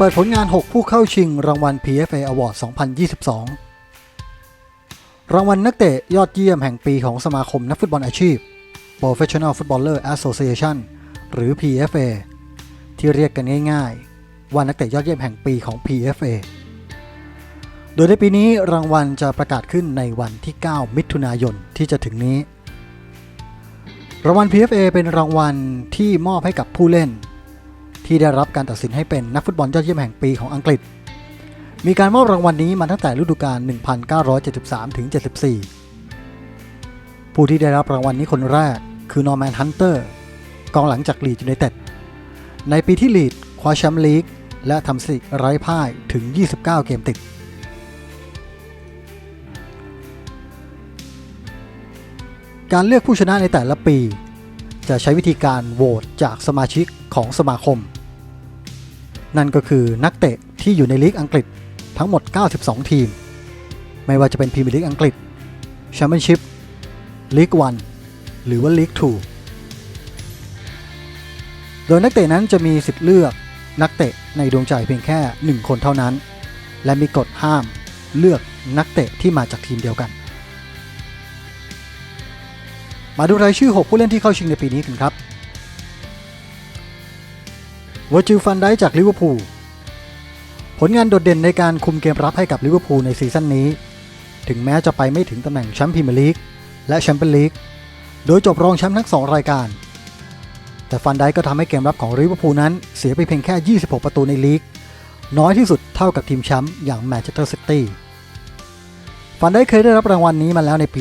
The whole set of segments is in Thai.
เปิดผลงาน 6 ผู้เข้าชิงรางวัล PFA Award 2022 รางวัลนักเตะยอดเยี่ยมแห่งปีของสมาคมนักฟุตบอลอาชีพ Professional Footballer Association หรือ PFA ที่เรียกกันง่ายๆ ว่านักเตะยอดเยี่ยมแห่งปีของ PFA โดยในปีนี้รางวัลจะประกาศขึ้นในวันที่ 9 มิถุนายนที่จะถึงนี้ รางวัล PFA เป็นรางวัลที่มอบให้กับผู้เล่น ที่ได้รับการตัดสินให้เป็นนักฟุตบอลยอดเยี่ยมแห่งปีของอังกฤษ มีการมอบรางวัลนี้มาตั้งแต่ฤดูกาล 1973ถึง74 ผู้ที่ได้รับรางวัลนี้คนแรกคือนอร์แมนฮันเตอร์กองหลังจากลีดยูไนเต็ด ในปีที่ลีดคว้าแชมป์ลีกและทำสถิติไร้พ่ายถึง 29 เกมติด การเลือกผู้ชนะในแต่ละปี จะใช้วิธีการโหวตจากสมาชิกของสมาคม นั่นก็คือนักเตะที่อยู่ในลีกอังกฤษทั้งหมด 92 ทีม ไม่ว่าจะเป็นพรีเมียร์ลีกอังกฤษแชมเปี้ยนชิพลีกวันหรือว่าลีกทูโดยนักเตะนั้นจะมีสิทธิ์เลือกนักเตะในดวงใจเพียงแค่ 1 คนเท่านั้น และมีกฎห้ามเลือกนักเตะที่มาจากทีมเดียวกัน มาดูรายชื่อ 6 ผู้เล่นที่เข้าชิงในปีนี้กันครับ วอร์จิลฟันได้จากลิเวอร์พูลผลงานโดดเด่นในการคุมเกมรับให้กับลิเวอร์พูลในซีซั่นนี้ ถึงแม้จะไปไม่ถึงตำแหน่งแชมป์พรีเมียร์ลีกและแชมเปี้ยนลีก โดยจบรองแชมป์ทั้ง 2 รายการ แต่ฟันได้ก็ทำให้เกมรับของลิเวอร์พูลนั้นเสียไปเพียงแค่ 26 ประตูในลีก น้อยที่สุดเท่ากับทีมแชมป์อย่างแมนเชสเตอร์ซิตี้ฟันได้เคยได้รับรางวัลนี้มาแล้วในปี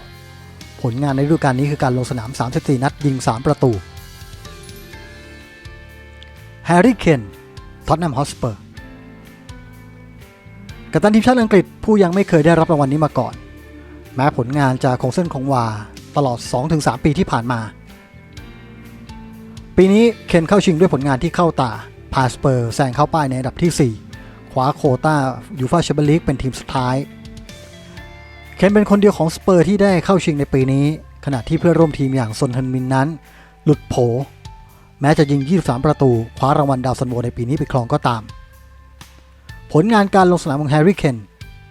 2019 ผลงานในฤดูกาลนี้คือการลงสนาม 34 นัดยิง 3 ประตู แฮร์รี่เคนท็อตแนมฮอสเปอร์กัปตันทีมชาติอังกฤษผู้ยังไม่เคยได้รับรางวัลนี้มาก่อน แม้ผลงานจะคงเส้นคงวาตลอด 2-3 ปีที่ผ่านมา ปีนี้เคนเข้าชิงด้วยผลงานที่เข้าตา พาสเปอร์แซงเข้าป้ายในอันดับที่ 4 คว้าโคต้ายูฟาแชมเปี้ยนลีกเป็นทีมสุดท้าย เคนเป็นคนเดียวของสเปอร์ที่ได้เข้าชิงในปีนี้ ขณะที่เพื่อนร่วมทีมอย่างซนเฮนมินนั้น หลุดโผ แม้จะยิง 23 ประตูคว้ารางวัลดาวซันโวในปีนี้ไปครองก็ตาม ผลงานการลงสนามของแฮร์รี่เคน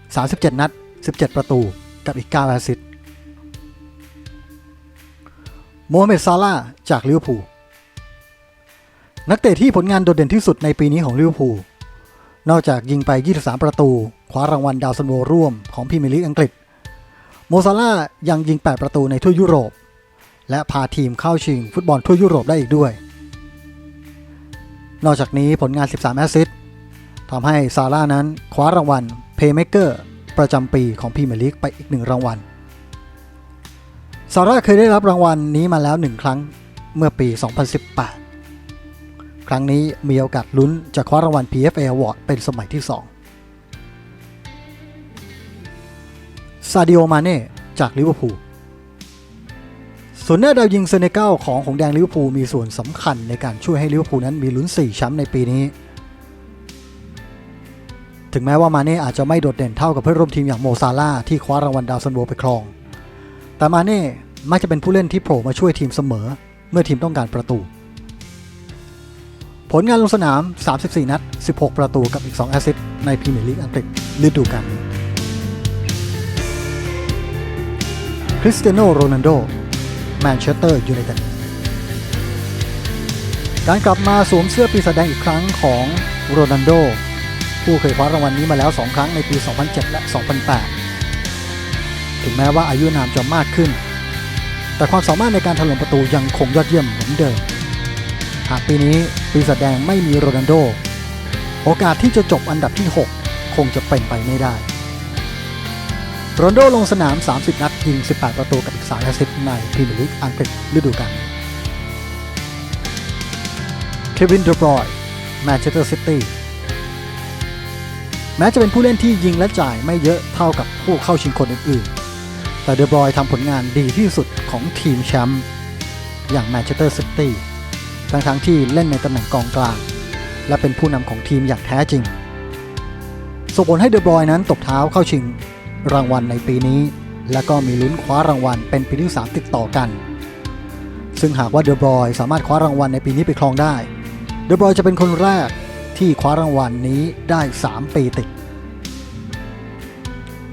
37 นัด 17 ประตู กับอีก 9 แอสซิสต์โมฮัมเหม็ดซาลาจากลิเวอร์พูลนักเตะที่ผลงานโดดเด่นที่สุดในปีนี้ของลิเวอร์พูลนอกจากยิงไป 23 ประตู คว้ารางวัลดาวซันโวร่วมของพรีเมียร์ลีกอังกฤษ โมซาลายังยิง 8 ประตูในทั่วยุโรป และพาทีมเข้าชิงฟุตบอลทั่วยุโรปได้อีกด้วย นอกจากนี้ผลงาน 13 แอสซิสต์ทำให้ซาร่านั้นคว้ารางวัล Playmaker ประจำปีของพรีเมียร์ลีกไปอีกหนึ่งรางวัล ซาร่าเคยได้รับรางวัลนี้มาแล้วหนึ่งครั้งเมื่อปี 2018 ครั้งนี้มีโอกาสลุ้นจะคว้ารางวัล PFA Award เป็นสมัยที่ 2 ซาดิโอ มาเน่จากลิเวอร์พูล ส่วนหน้าดาวยิงเซเนกัลของหงแดงลิเวอร์พูลมีส่วนสำคัญในการช่วยให้ลิเวอร์พูลนั้นมีลุ้น4แชมป์ในปีนี้ ถึงแม้ว่ามาเน่อาจจะไม่โดดเด่นเท่ากับเพื่อนร่วมทีมอย่างโมซาลาที่คว้ารางวัลดาวซันโวไปครอง แต่มาเน่มักจะเป็นผู้เล่นที่โผล่มาช่วยทีมเสมอ เมื่อทีมต้องการประตู ผลงานลงสนาม 34 นัด 16 ประตูกับอีก 2 แอสซิสต์ในพรีเมียร์ลีกอังกฤษฤดูกาลนี้คริสเตียโนโรนัลโด แมนเชสเตอร์ยูไนเต็ดการกลับมาสวมเสื้อปีศาจแดงอีกครั้งของโรนัลโด ผู้เคยคว้ารางวัลนี้มาแล้ว 2 ครั้งในปี 2007 และ 2008 ถึงแม้ว่าอายุนามจะมากขึ้น แต่ความสามารถในการถล่มประตูยังคงยอดเยี่ยมเหมือนเดิม หากปีนี้ปีศาจแดงไม่มีโรนัลโด โอกาสที่จะจบอันดับที่ 6 คงจะเป็นไปไม่ได้ โรนโดลงสนาม 30 นัดยิง 18 ประตูกับอีก3แอสซิสต์ในพรีเมียร์ลีกอังกฤษฤดูกาลเควินเดบรอยแมนเชสเตอร์ซิตี้แม้จะเป็นผู้เล่นที่ยิงและจ่ายไม่เยอะเท่ากับผู้เข้าชิงคนอื่นๆ แต่เดบรอยทำผลงานดีที่สุดของทีมแชมป์อย่างแมนเชสเตอร์ซิตี้ทั้งๆที่เล่นในตำแหน่งกองกลาง และเป็นผู้นำของทีมอย่างแท้จริงส่งผลให้เดบรอยนั้นตกเท้าเข้าชิง รางวัลในปีนี้ และก็มีลุ้นคว้ารางวัลเป็นปีที่ 3 ติดต่อกัน ซึ่งหากว่าเดอบรอยสามารถคว้ารางวัลในปีนี้ไปครองได้ เดอบรอยจะเป็นคนแรกที่คว้ารางวัลนนี้ได้ 3 ปีติด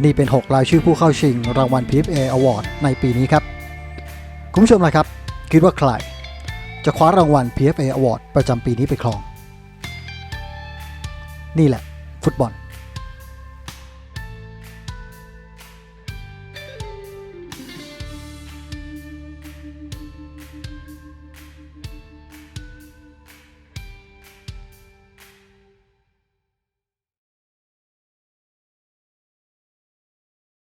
นี่เป็น 6 รายชื่อผู้เข้าชิงรางวัล PFA Award ในปีนี้ครับ คุณผู้ชมล่ะครับ คิดว่าใคร จะคว้ารางวัล PFA Award ประจำปีนี้ไปครอง นี่แหละ ฟุตบอล